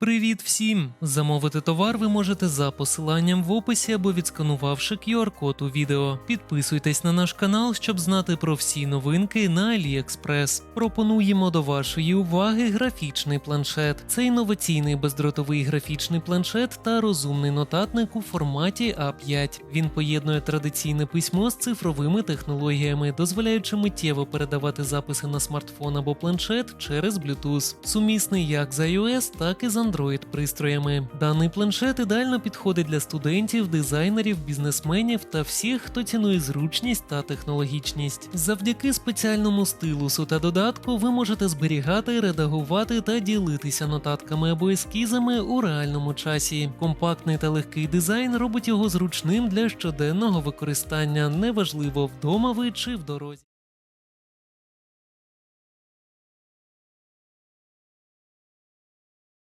Привіт всім! Замовити товар ви можете за посиланням в описі або відсканувавши QR-код у відео. Підписуйтесь на наш канал, щоб знати про всі новинки на AliExpress. Пропонуємо до вашої уваги графічний планшет. Це інноваційний бездротовий графічний планшет та розумний нотатник у форматі А5. Він поєднує традиційне письмо з цифровими технологіями, дозволяючи миттєво передавати записи на смартфон або планшет через Bluetooth. Сумісний як з iOS, так і з Android пристроями. Даний планшет ідеально підходить для студентів, дизайнерів, бізнесменів та всіх, хто цінує зручність та технологічність. Завдяки спеціальному стилусу та додатку ви можете зберігати, редагувати та ділитися нотатками або ескізами у реальному часі. Компактний та легкий дизайн робить його зручним для щоденного використання, неважливо вдома ви чи в дорозі.